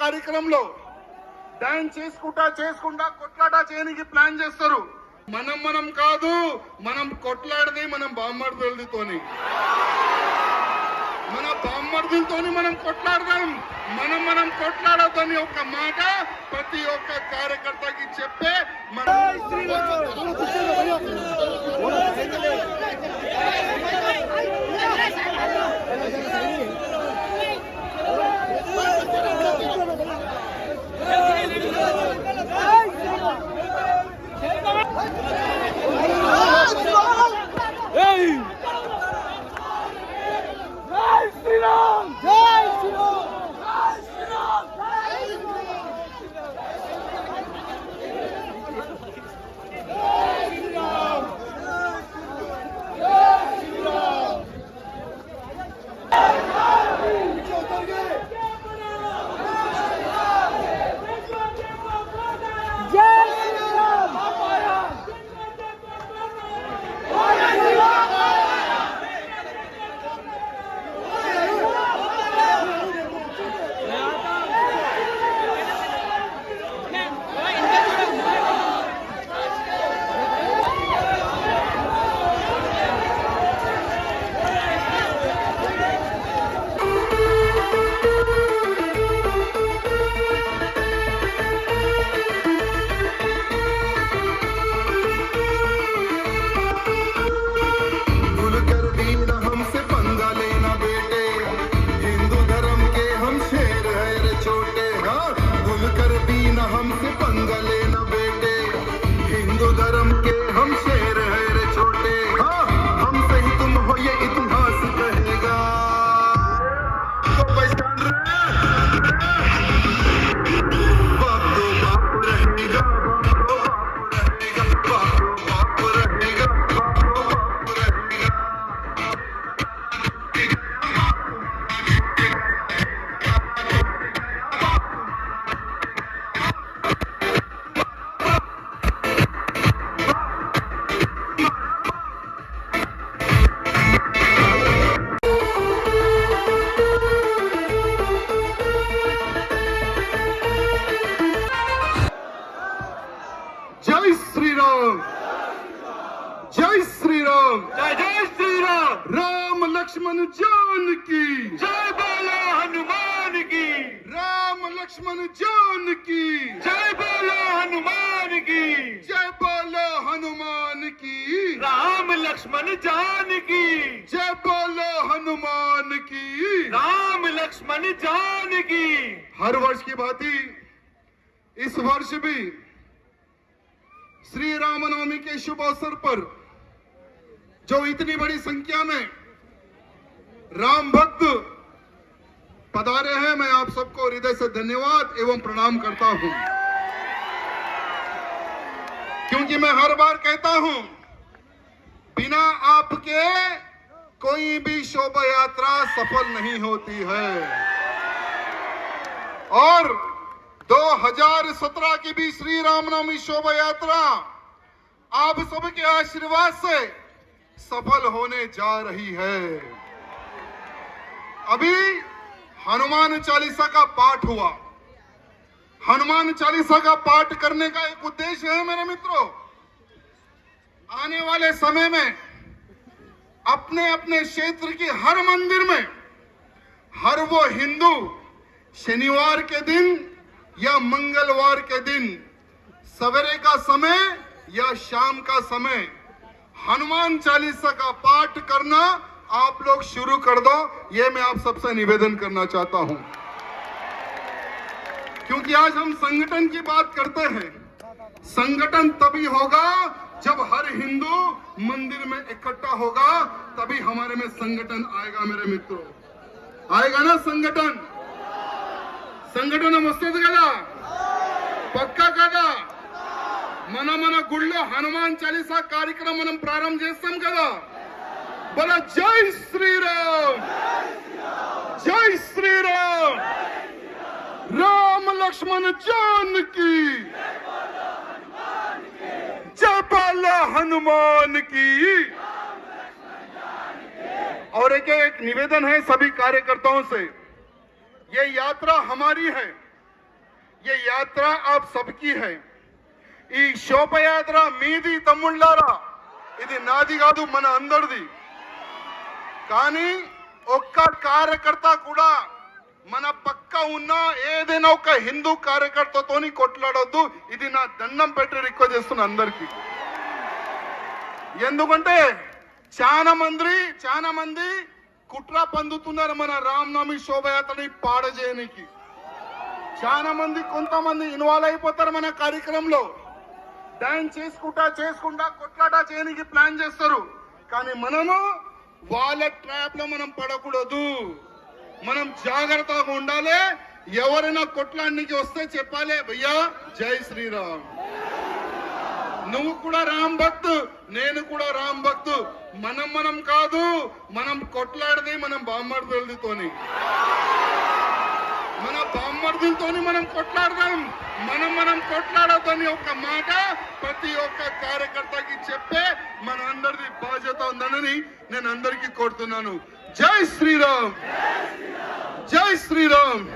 కార్యక్రమంలో డాన్స్ చేసుకుంటా చేసుకుంటా కొట్లాట చేయడానికి ప్లాన్ చేస్తారు. మనం మనం కాదు మనం కొట్లాడది మనం బామ్మర్దులతోని. మన బామ్మర్దులతోని మనం కొట్లాడదాం. మనం మనం కొట్లాడదని ఒక మాట ప్రతి ఒక్క కార్యకర్తకి చెప్పే మన भूल राम। जय जय श्री राम राम लक्ष्मण जान की। जय बोला हनुमान की। राम लक्ष्मण जान की। जय बोला हनुमान की। जय बोलो हनुमान की। राम लक्ष्मण जान की। जय बोला हनुमान की। राम लक्ष्मण जान की। हर वर्ष की भांति इस वर्ष भी श्री रामनवमी के शुभ अवसर पर जो इतनी बड़ी संख्या में राम भक्त पधारे हैं, मैं आप सबको हृदय से धन्यवाद एवं प्रणाम करता हूँ। क्योंकि मैं हर बार कहता हूँ, बिना आपके कोई भी शोभा यात्रा सफल नहीं होती है। और 2017 की भी श्री रामनवमी शोभा यात्रा आप सबके आशीर्वाद से सफल होने जा रही है। अभी हनुमान चालीसा का पाठ हुआ। हनुमान चालीसा का पाठ करने का एक उद्देश्य है मेरे मित्रों। आने वाले समय में अपने अपने क्षेत्र के हर मंदिर में हर वो हिंदू शनिवार के दिन या मंगलवार के दिन, सवेरे का समय या शाम का समय हनुमान चालीसा का पाठ करना आप लोग शुरू कर दो, ये मैं आप सबसे निवेदन करना चाहता हूँ। क्योंकि आज हम संगठन की बात करते हैं। संगठन तभी होगा जब हर हिंदू मंदिर में इकट्ठा होगा, तभी हमारे में संगठन आएगा, मेरे मित्रों। आएगा ना संगठन? संगठन वस्तु कदा पक्का कदा మన మన గుళ్ళో హనుమాన్ చాలీసా కార్యక్రమం మనం ప్రారంభం చేస్తాం కదా బల జై శ్రీరామ్ జై శ్రీరామ్ రామ లక్ష్మణ జానకి जय बाला हनुमान की और एक एक निवेदन है सभी कार्यकर्ताओं से ये यात्रा हमारी है ये यात्रा आप सबकी है ఈ శోభయాత్ర మీది తమ్ముళ్ళారా? ఇది నాది కాదు మన అందరిది. కానీ ఒక్క కార్యకర్త కూడా మన పక్క ఉన్న ఏదైనా ఒక హిందూ కార్యకర్తతోని కొట్లాడొద్దు. ఇది నా దండం పెట్టి రిక్వెస్ట్ చేస్తున్నా అందరికి. ఎందుకంటే చాలా మంది చాలా మంది కుట్ర పొందుతున్నారు మన రామనవమి శోభయాత్రని పాడజేయనికి. చాలా మంది కొంతమంది ఇన్వాల్వ్ అయిపోతారు మన కార్యక్రమంలో. డాన్స్ చేసుకుంటా చేసుకుంటా కొట్లాట చేయడానికి ప్లాన్ చేస్తారు. కానీ మనము వాళ్ళ ట్రాప్లో మనం పడకూడదు. మనం జాగ్రత్తగా ఉండాలి. ఎవరైనా కొట్లాడికి వస్తే చెప్పాలి భయ్యా జై శ్రీరామ్. నువ్వు కూడా రామ్ భక్త్ నేను కూడా రామ్ భక్త్. మనం మనం కాదు మనం కొట్లాడది మనం బామ్మర్దులతోని మన బామ్మర్దులతో మనం కొట్లాడదాం. మనం మనం కొట్లాడొద్దని ఒక మాట ప్రతి ఒక్క కార్యకర్తకి చెప్పే మన అందరిది బాధ్యత ఉందనని నేను అందరికీ కోరుతున్నాను. జై శ్రీరామ్. జై శ్రీరామ్.